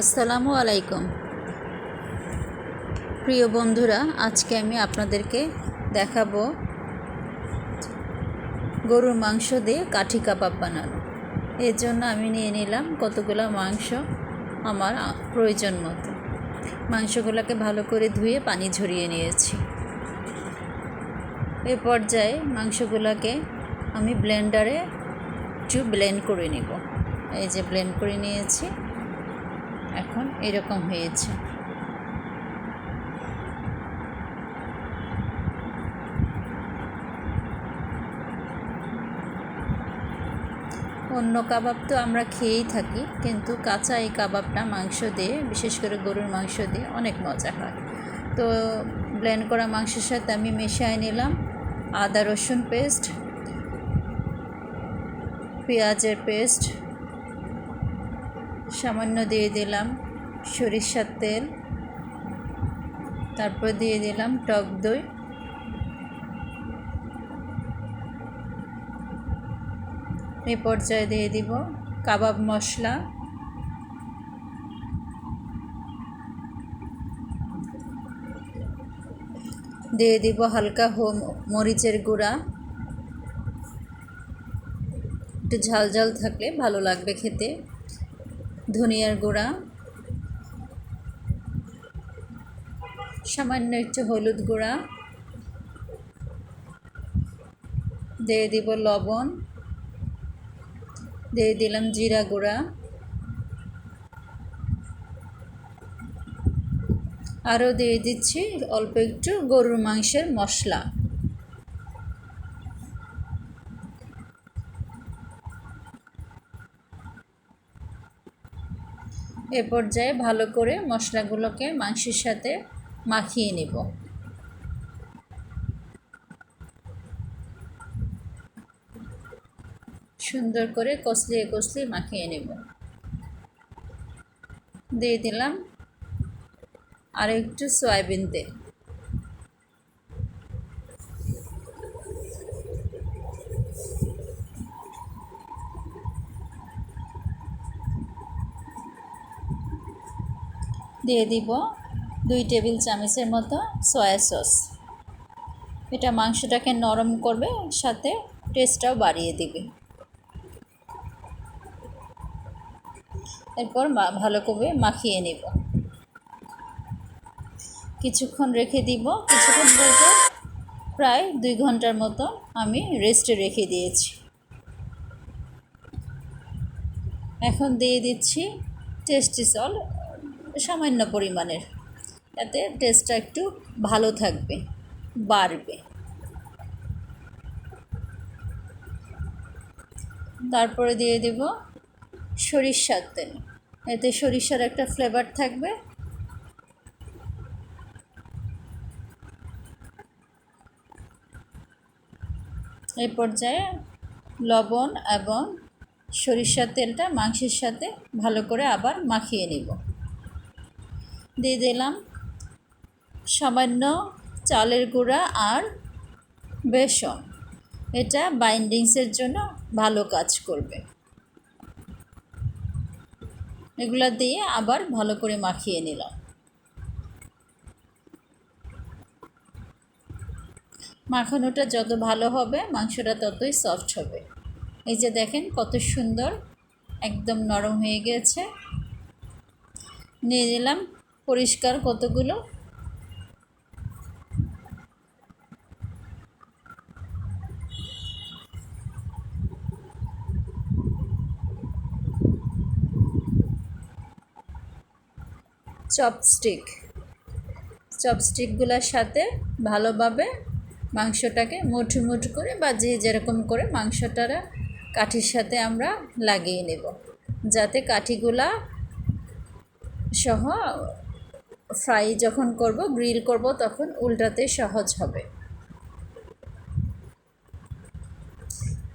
আসসালামু আলাইকুম। প্রিয় বন্ধুরা, আজকে আমি আপনাদেরকে দেখাবো গরুর মাংস দিয়ে কাঠি কাবাব বানানো। এর জন্য আমি নিয়ে নিলাম কতগুলো মাংস আমার প্রয়োজন মতো। মাংসগুলোকে ভালো করে ধুয়ে পানি ঝরিয়ে নিয়েছি। এ পর্যায়ে মাংসগুলোকে আমি ব্লেন্ডারে একটু ব্লেন্ড করে নিব। এই যে ব্লেন্ড করে নিয়েছি। এখন এরকম হয়েছে। অন্য কাবাব তো আমরা খেয়েই থাকি, কিন্তু কাঁচা এই কাবাবটা মাংস দিয়ে, বিশেষ করে গরুর মাংস দিয়ে অনেক মজা হয়। তো ব্লেন্ড করা মাংসের সাথে আমি মেশায় নিলাম আদা রসুন পেস্ট পেঁয়াজের পেস্ট সামান্য দিয়ে দিলাম সরিষার তেল। তারপর দিয়ে দিলাম টক দই। এই পর্যায়ে দিয়ে দিব কাবাব মশলা। দিয়ে দিব হালকা হোম, মরিচের গুঁড়া। একটু ঝাল ঝাল থাকলে ভালো লাগবে খেতে। ধনিয়ার গুঁড়া, সামান্য একটু হলুদ গুঁড়া, দিয়ে দিব লবণ, দিয়ে দিলাম জিরা গুঁড়া, আরও দিয়ে দিচ্ছি অল্প একটু গরুর মাংসের মশলা। এ পর্যায়ে ভালো করে মশলাগুলোকে মাংসের সাথে মাখিয়ে নেব। সুন্দর করে কসলিয়ে কসলিয়ে মাখিয়ে নেব। দিয়ে দিলাম আর একটু সয়াবিন তেল। দিয়ে দিব দুই টেবিল চামচের মতো সয়া সস। এটা মাংসটাকে নরম করবে, সাথে টেস্টটাও বাড়িয়ে দিবে। এরপর ভালো করে মাখিয়ে নেব। কিছুক্ষণ রেখে দিব। কিছুক্ষণ বলতে প্রায় দুই ঘণ্টার মতো আমি রেস্টে রেখে দিয়েছি। এখন দিয়ে দিচ্ছি টেস্টি সল সামান্য পরিমাণের। যাতে টেস্টটা একটু ভালো থাকবে, বাড়বে। তারপরে দিয়ে দেব সরিষার তেল। এতে সরিষার একটা ফ্লেভার থাকবে। এই পর্যায়ে লবণ এবং সরিষার তেলটা মাংসের সাথে ভালো করে আবার মাখিয়ে নেব। দিয়ে দিলাম। সামান্য চালের গুঁড়া আর বেসন। এটা বাইন্ডিংসের জন্য ভালো কাজ করবে। এগুলা দিয়ে আবার ভালো করে মাখিয়ে নিলাম। মাখানোটা যত ভালো হবে, মাংসটা ততই সফট হবে। এই যে দেখেন কত সুন্দর, একদম নরম হয়ে গেছে। নিয়ে নিলাম পরিষ্কার কতগুলো? চপস্টিক। চপস্টিকগুলোর সাথে ভালোভাবে মাংসটাকে মুঠু মুঠু করে বা যে যেরকম করে মাংসটারা কাঠির সাথে আমরা লাগিয়ে নেব। যাতে কাঠিগুলা সহ ফ্রাই যখন করব, গ্রিল করব, তখন উল্টাতে সহজ হবে।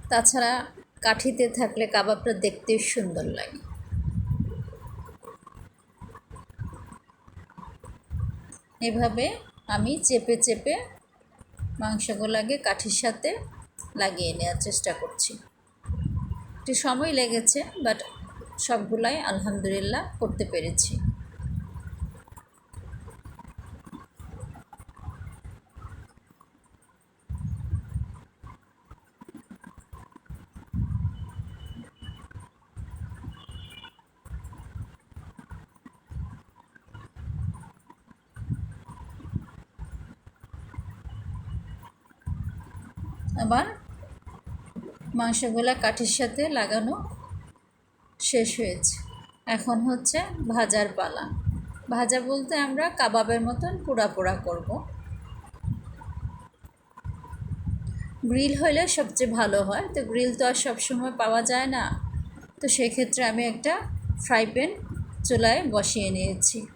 তাছাড়া কাঠিতে থাকলে কাবাবটা দেখতে সুন্দর লাগে। এভাবে আমি চেপে চেপে মাংসগুলোকে কাঠির সাথে লাগিয়ে নেওয়ার চেষ্টা করছি। একটু সময় লেগেছে বাট সবগুলাই আলহামদুলিল্লাহ করতে পেরেছি। আবার মাংসগুলা কাঠির সাথে লাগানো শেষ হয়েছে। এখন হচ্ছে ভাজার পালা। ভাজা বলতে আমরা কাবাবের মতন পোড়া পোড়া করব। গ্রিল হলে সবচেয়ে ভালো হয়। তো গ্রিল তো আর সবসময় পাওয়া যায় না। তো সেক্ষেত্রে আমি একটা ফ্রাই প্যান চুলায় বসিয়ে নিয়েছি।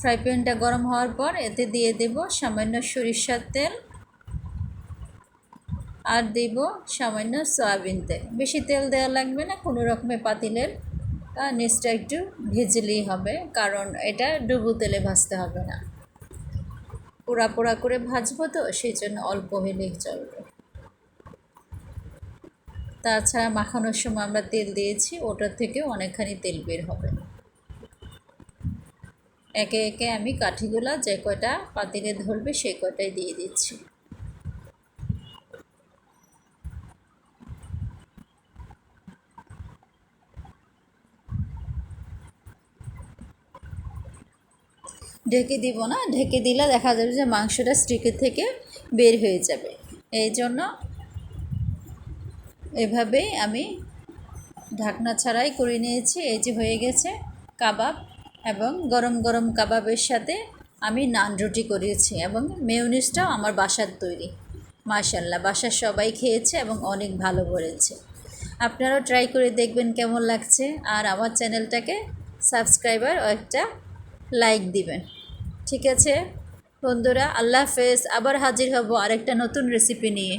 ফ্রাই প্যানটা গরম হওয়ার পর এতে দিয়ে দেব সামান্য সরিষার তেল আর দেব সামান্য সয়াবিন তেল। বেশি তেল দেওয়া লাগবে না, কোনো রকমের পাতিলের নিচটা একটু ভেজলেই হবে, কারণ এটা ডুবু তেলে ভাজতে হবে না। পোড়া পোড়া করে ভাজবো তো, সেই জন্য অল্প হলেই চলবে। তাছাড়া মাখানোর সময় আমরা তেল দিয়েছি, ওটার থেকেও অনেকখানি তেল বের হবে। একে একে আমি কাঠিগুলা যে কয়টা পাতিলে ধরবে সেই কয়টাই দিয়ে দিচ্ছি। ঢেকে দিব না, ঢেকে দিলে দেখা যাবে যে মাংসটা স্টিকের থেকে বের হয়ে যাবে। এই জন্য এভাবেই আমি ঢাকনা ছাড়াই করে নিয়েছি। এই যে হয়ে গেছে কাবাব এবং গরম গরম কাবাবের সাথে আমি নান রুটি করিয়েছি এবং মেয়নিসটাও আমার বাসার তৈরি। মাশাল্লাহ বাসার সবাই খেয়েছে এবং অনেক ভালো বলেছে আপনারাও ট্রাই করে দেখবেন কেমন লাগছে। আর আমার চ্যানেলটাকে সাবস্ক্রাইবার ও একটা লাইক দিবেন। ঠিক আছে? বন্ধুরা আল্লাহ হাফেজ আবার হাজির হব আরেকটা নতুন রেসিপি নিয়ে।